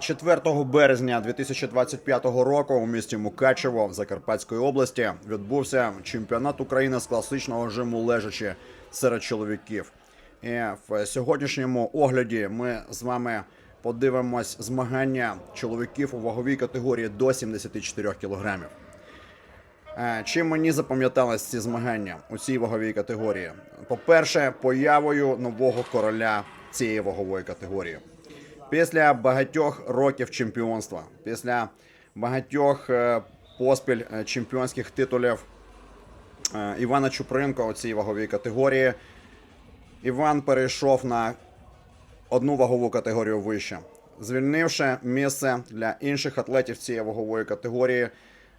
4 березня 2025 року у місті Мукачево в Закарпатської області відбувся чемпіонат України з класичного жиму лежачі серед чоловіків. І в сьогоднішньому огляді ми з вами подивимось змагання чоловіків у ваговій категорії до 74 кілограмів. Е, Чим мені запам'ятались ці змагання у цій ваговій категорії? По-перше, появою нового короля цієї вагової категорії. Після багатьох років чемпіонства, після багатьох е, поспіль е, чемпіонських титулів е, Івана Чупринко у цій ваговій категорії, Іван перейшов на одну вагову категорію вище, звільнивши місце для інших атлетів цієї вагової категорії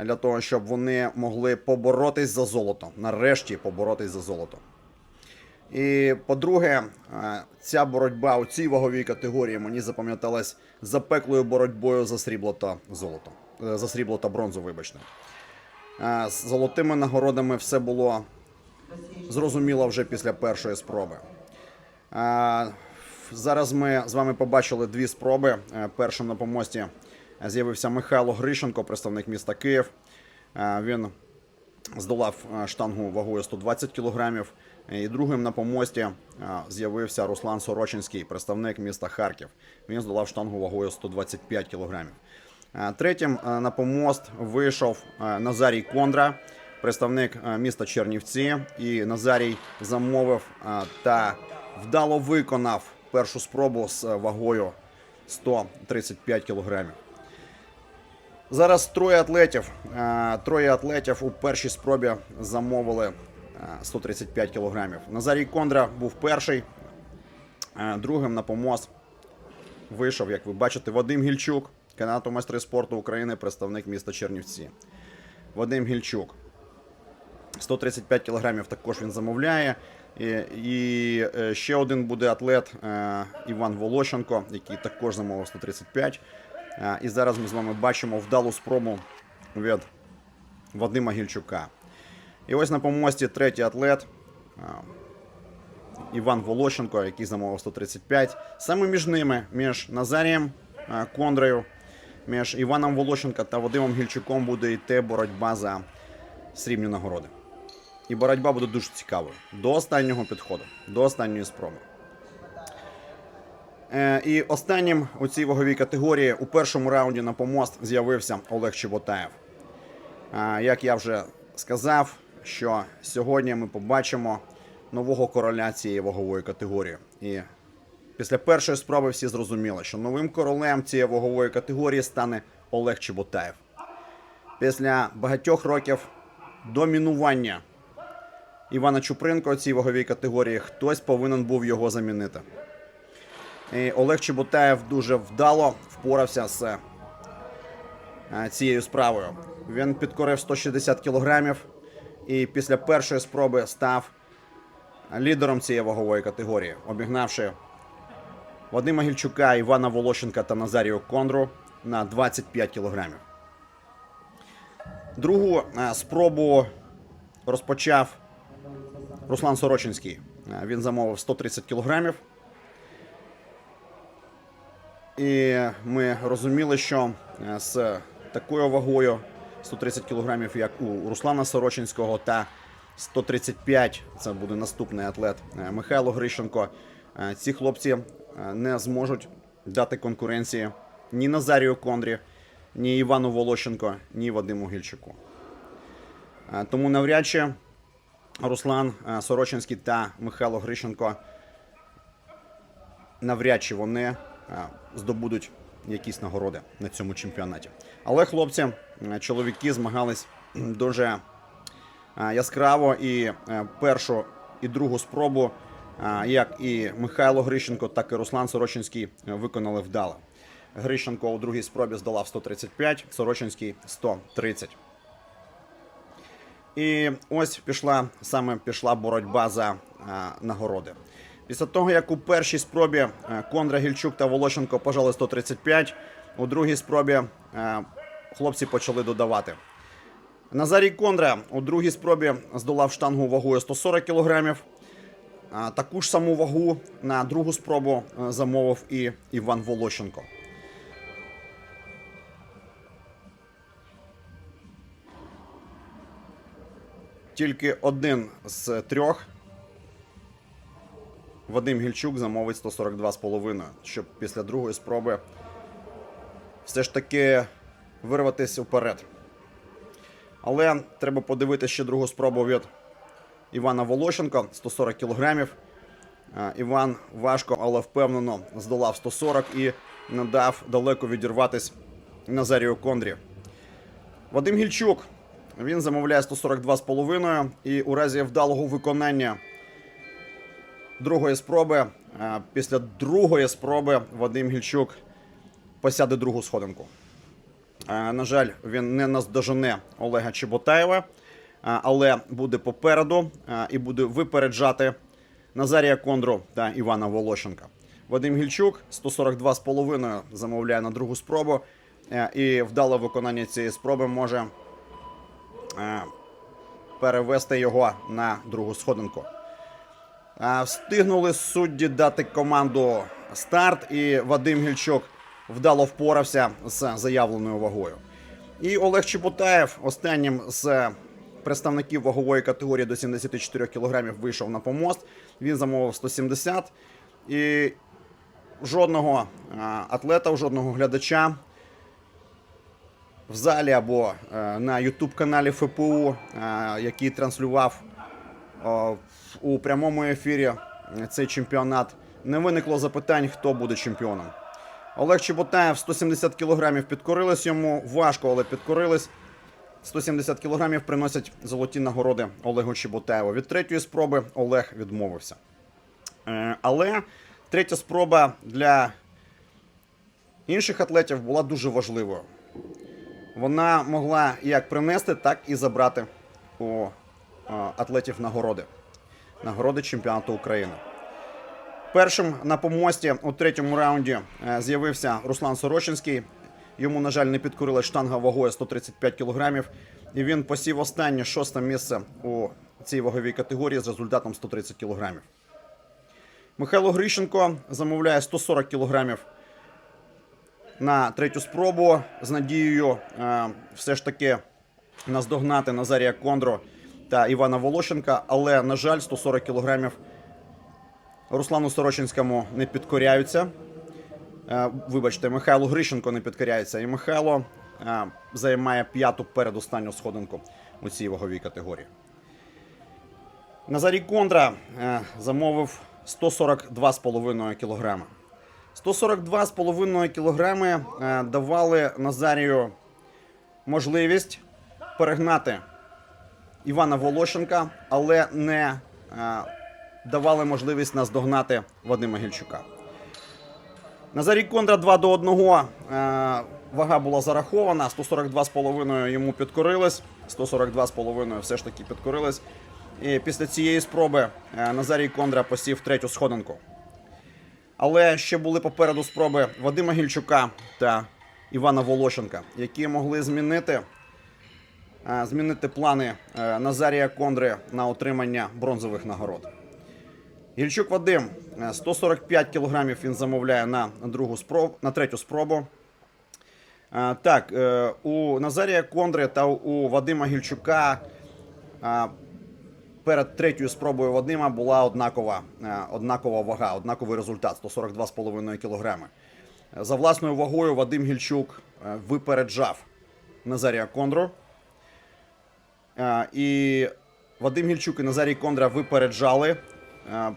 для того, щоб вони могли поборотись за золото. Нарешті поборотись за золото. І по-друге, е, ця боротьба у цій ваговій категорії мені запам'яталась запеклою боротьбою за срібло та золото. Е, За срібло та бронзу, вибачте. Е, З золотими нагородами все було зрозуміло вже після першої спроби. Зараз ми з вами побачили дві спроби. Першим на помості з'явився Михайло Грищенко, представник міста Київ. Він здолав е, штангу вагою 120 кг. І другим на помості е, з'явився Руслан Сорочинський, представник міста Харків. Він здолав штангу вагою 125 кг. Е, Третім на помост вийшов Назарій Кондра, представник міста Чернівці. І Назарій замовив та вдало виконав першу спробу з вагою 135 кілограмів. Зараз троє атлетів. е, Троє атлетів у першій спробі замовили е, 135 кілограмів. Назарій Кондра був перший. Е, Другим на помост вийшов, як ви бачите, Вадим Гільчук, кандидат майстри спорту України, представник міста Чернівці. Вадим Гільчук. 135 кілограмів також він замовляє. І, е, ще один буде атлет е, Іван Волощенко, який також замовив 135. Е, і зараз ми з вами бачимо вдалу спробу від Вадима Гільчука. І ось на помості третій атлет е, Іван Волощенко, який замовив 135. Саме між ними, між Назарієм е, Кондрею, між Іваном Волощенко та Вадимом Гільчуком буде йти боротьба за срібні нагороди. І боротьба буде дуже цікавою. До останнього підходу, до останньої спроби. Е, і останнім у цій ваговій категорії у першому раунді на помост з'явився Олег Чеботаєв. Е, як я вже сказав, що сьогодні ми побачимо нового короля цієї вагової категорії. І після першої спроби всі зрозуміли, що новим королем цієї вагової категорії стане Олег Чеботаєв. Після багатьох років домінування Івана Чупринка у цій ваговій категорії хтось повинен був його замінити. Олег Чеботаєв дуже вдало впорався з е, цією справою. Він підкорив 160 кілограмів і після першої спроби став лідером цієї вагової категорії, обігнавши Вадима Гільчука, Івана Волощенка та Назарію Кондру на 25 кілограмів. Другу е, спробу розпочав Руслан Сорочинський. Е, Він замовив 130 кілограмів. І ми розуміли, що е, з такою вагою 130 кілограмів, як у Руслана Сорочинського, та 135, це буде наступний атлет е, Михайло Грищенко. е, Ці хлопці не зможуть дати конкуренції ні Назарію Кондрі, ні Івану Волощенко, ні Вадиму Гільчуку. Е, Тому навряд чи Руслан Сорочинський та Михайло Грищенко навряд чи вони здобудуть якісь нагороди на цьому чемпіонаті. Але хлопці, чоловіки змагались дуже яскраво і е, першу і другу спробу, як і Михайло Грищенко, так і Руслан Сорочинський е, виконали вдало. Грищенко у другій спробі здолав 135, Сорочинський 130. І ось пішла саме пішла боротьба за а, нагороди. Після того, як у першій спробі е, Кондра Гільчук та Волошенко пожали 135, у другій спробі е, хлопці почали додавати. Назарій Кондра у другій спробі здолав штангу вагою 140 кг. Е, таку ж саму вагу на другу спробу замовив і Іван Волощенко. Тільки один з трьох Вадим Гільчук замовить 142,5, щоб після другої спроби все ж таки вирватися вперед. Але треба подивитися ще другу спробу від Івана Волощенко 140 кілограмів. Е, Іван важко, але впевнено здолав 140 і не дав далеко відірватись Назарію Кондрі. Вадим Гільчук він замовляє 142,5 і у разі вдалого виконання другої спроби, е, після другої спроби Вадим Гільчук посяде другу сходинку. Е, На жаль, він не наздожене Олега Чеботаєва, е, але буде попереду і буде випереджати Назарія Кондру та Івана Волощенка. Вадим Гільчук 142,5 замовляє на другу спробу, і вдале виконання цієї спроби може перевести його на другу сходинку. Встигнули судді дати команду старт, і Вадим Гільчук вдало впорався з заявленою вагою. І Олег Чеботаєв останнім з представників вагової категорії до 74 кг вийшов на помост. Він замовив 170. І жодного атлета, жодного глядача в залі або е, на YouTube каналі ФПУ, е, який транслював у прямому ефірі цей чемпіонат, не виникло запитань, хто буде чемпіоном. Олег Чеботаєв 170 кілограмів підкорились йому. Важко, але підкорились. 170 кілограмів приносять золоті нагороди Олегу Чеботаєву. Від третьої спроби Олег відмовився. Е, Але третя спроба для інших атлетів була дуже важливою. Вона могла як принести, так і забрати у атлетів нагороди. Нагороди чемпіонату України. Першим на помості у третьому раунді е, з'явився Руслан Сорочинський. Йому, на жаль, не підкорила штанга вагою 135 кг. І він посів останнє шосте місце у цій ваговій категорії з результатом 130 кг. Михайло Грищенко замовляє 140 кг на третю спробу з надією е, все ж таки наздогнати Назарія Кондро та Івана Волощенка, але, на жаль, 140 кілограмів Руслану Сорочинському не підкоряються. Е, Вибачте, Михайло Грищенко не підкоряється. І Михайло е, займає п'яту передостанню сходинку у цій ваговій категорії. Назарій Кондра е, замовив 142,5 кг. 142,5 кг давали Назарію можливість перегнати Івана Волощенка, але не е, давали можливість наздогнати Вадима Гільчука. Назарій Кондра 2 до 1. е, Вага була зарахована. 142,5 йому підкорились. 142,5 все ж таки підкорились. І після цієї спроби е, Назарій Кондра посів третю сходинку. Але ще були попереду спроби Вадима Гільчука та Івана Волощенка, які могли змінити, змінити плани е, Назарія Кондри на отримання бронзових нагород. Гільчук Вадим е, 145 кілограмів він замовляє на другу спроб, на третю спробу. Е, Так, е, у Назарія Кондри та у Вадима Гільчука е, перед третьою спробою Вадима була однакова, е, однакова вага, однаковий результат 142,5 кг. За власною вагою Вадим Гільчук е, випереджав Назарія Кондру. Е, І Вадим Гільчук і Назарій Кондра випереджали е,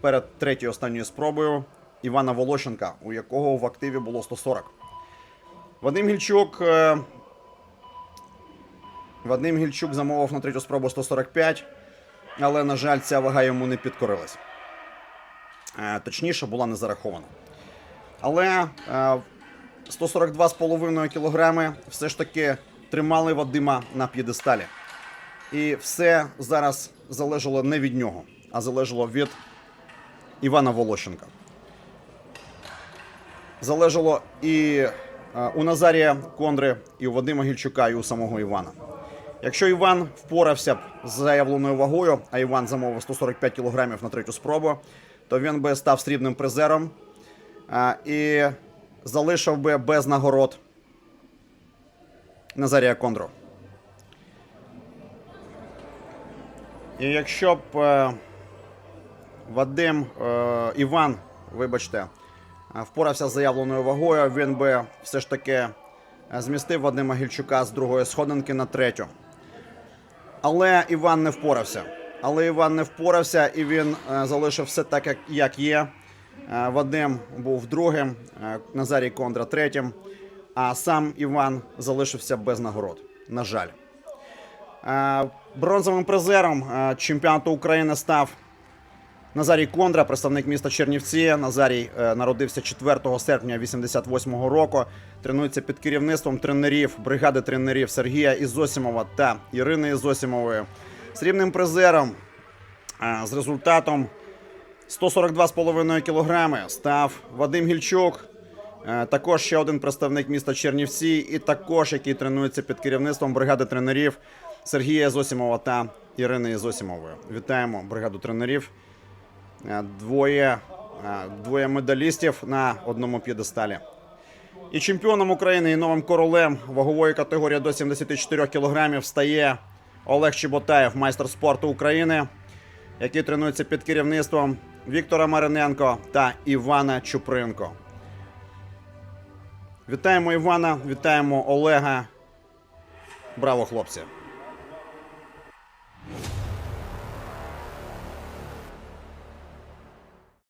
перед третьою останньою спробою Івана Волощенка, у якого в активі було 140. Вадим Гільчук. е, Вадим Гільчук замовив на третю спробу 145, але, на жаль, ця вага йому не підкорилась. Точніше, була не зарахована. Але е, 142,5 кг все ж таки тримали Вадима на п'єдесталі. І все зараз залежало не від нього, а залежало від Івана Волощенка. Залежало і е, у Назарія Кондри, і у Вадима Гільчука, і у самого Івана. Якщо Іван впорався б з заявленою вагою, а Іван замовив 145 кг на третю спробу, то він би став срібним призером е, і залишив би без нагород Назарія Кондру. І якщо б е, Вадим е, Іван, вибачте, е, впорався з заявленою вагою, він би все ж таки е, змістив Вадима Гільчука з другої сходинки на третю. Але Іван не впорався. Але Іван не впорався і він е, залишив все так, як, як є. Е, Вадим був другим, Назарій Кондра третім, а сам Іван залишився без нагород. На жаль. Е, Бронзовим призером е, чемпіонату України став Назарій Кондра, представник міста Чернівці. Назарій е, народився 4 серпня 88-го року. Тренується під керівництвом тренерів, бригади тренерів Сергія Ізосімова та Ірини Ізосімової. Срібним призером з результатом 142,5 кілограми став Вадим Гільчук. Е, Також ще один представник міста Чернівці, і також який тренується під керівництвом бригади тренерів Сергія Зосімова та Ірини Зосімової. Вітаємо бригаду тренерів. Е, Двоє, е, двоє медалістів на одному п'єдесталі. І чемпіоном України і новим королем вагової категорії до 74 кг стає Олег Чеботаєв, майстер спорту України, який тренується під керівництвом Віктора Мариненко та Івана Чупринко. Вітаємо Івана, вітаємо Олега. Браво, хлопці!